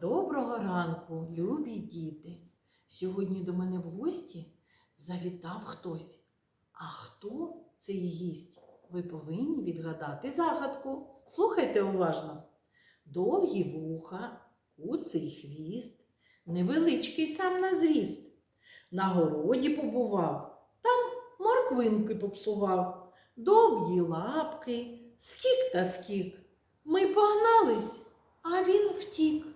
Доброго ранку, любі діти. Сьогодні до мене в гості завітав хтось. А хто цей гість? Ви повинні відгадати загадку. Слухайте уважно. Довгі вуха, куций хвіст, невеличкий сам на зріст. На городі побував, там морквинки попсував, довгі лапки, скік та скік. Ми погнались, а він втік.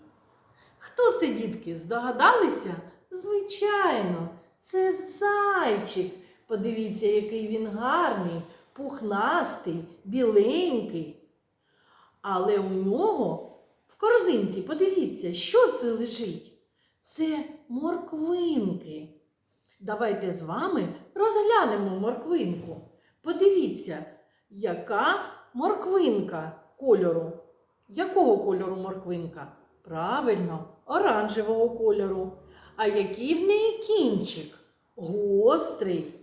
Хто це, дітки, здогадалися? Звичайно, це зайчик. Подивіться, який він гарний, пухнастий, біленький. Але у нього в корзинці, подивіться, що це лежить? Це морквинки. Давайте з вами розглянемо морквинку. Подивіться, яка морквинка кольору. Якого кольору морквинка? Правильно, оранжевого кольору. А який в неї кінчик? Гострий.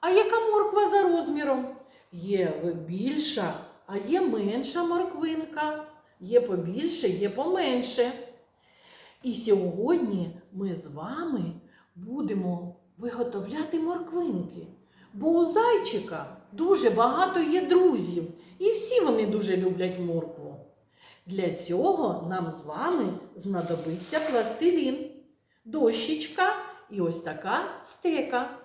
А яка морква за розміром? Є більша, а є менша морквинка. Є побільше, є поменше. І сьогодні ми з вами будемо виготовляти морквинки. Бо у зайчика дуже багато є друзів, і всі вони дуже люблять моркву. Для цього нам з вами знадобиться пластилін, дощечка і ось така стека.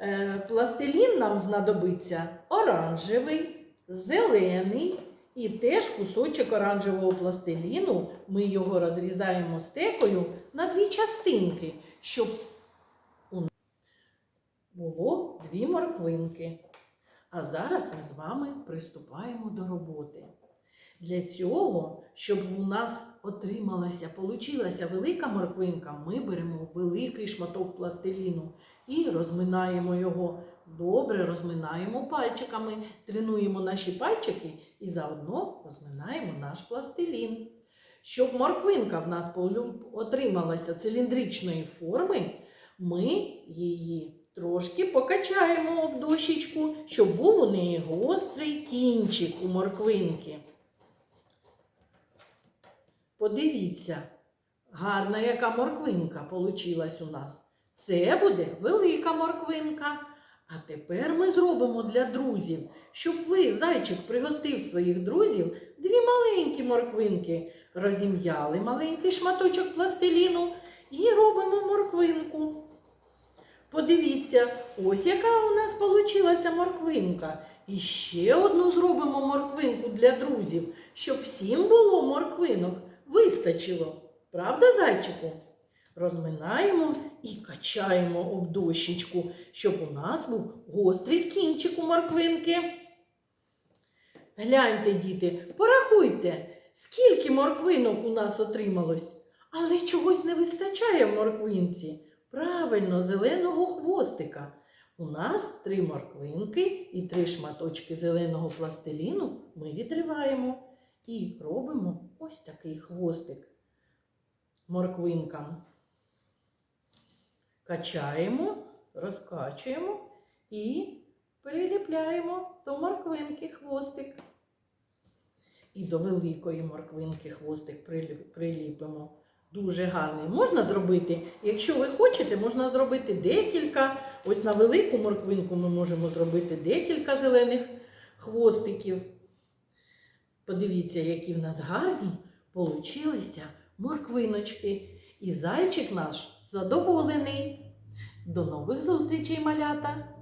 Е, Пластилін нам знадобиться оранжевий, зелений і теж кусочок оранжевого пластиліну. Ми його розрізаємо стекою на дві частинки, щоб було дві морквинки. А зараз ми з вами приступаємо до роботи. Для цього, щоб у нас отрималася, получилася велика морквинка, ми беремо великий шматок пластиліну і розминаємо його. Добре розминаємо пальчиками, тренуємо наші пальчики і заодно розминаємо наш пластилін. Щоб морквинка в нас отрималася циліндричної форми, ми її трошки покачаємо об дощечку, щоб був у неї гострий кінчик у морквинки. Подивіться, гарна яка морквинка получилась у нас. Це буде велика морквинка. А тепер ми зробимо для друзів, щоб ви, зайчик, пригостив своїх друзів дві маленькі морквинки. Розім'яли маленький шматочок пластиліну і робимо морквинку. Подивіться, ось яка у нас получилася морквинка. І ще одну зробимо морквинку для друзів, щоб всім було морквинок вистачило. Правда, зайчику? Розминаємо і качаємо об дощечку, щоб у нас був гострий кінчик у морквинки. Гляньте, діти, порахуйте, скільки морквинок у нас отрималось. Але чогось не вистачає в морквинці. Правильно, зеленого хвостика. У нас три морквинки і три шматочки зеленого пластиліну ми відриваємо і робимо ось такий хвостик морквинкам. Качаємо, розкачуємо і приліпляємо до морквинки хвостик. І до великої морквинки хвостик приліпимо. Дуже гарний. Можна зробити, якщо ви хочете, можна зробити декілька. Ось на велику морквинку ми можемо зробити декілька зелених хвостиків. Подивіться, які в нас гарні получилися морквиночки. І зайчик наш задоволений. До нових зустрічей, малята!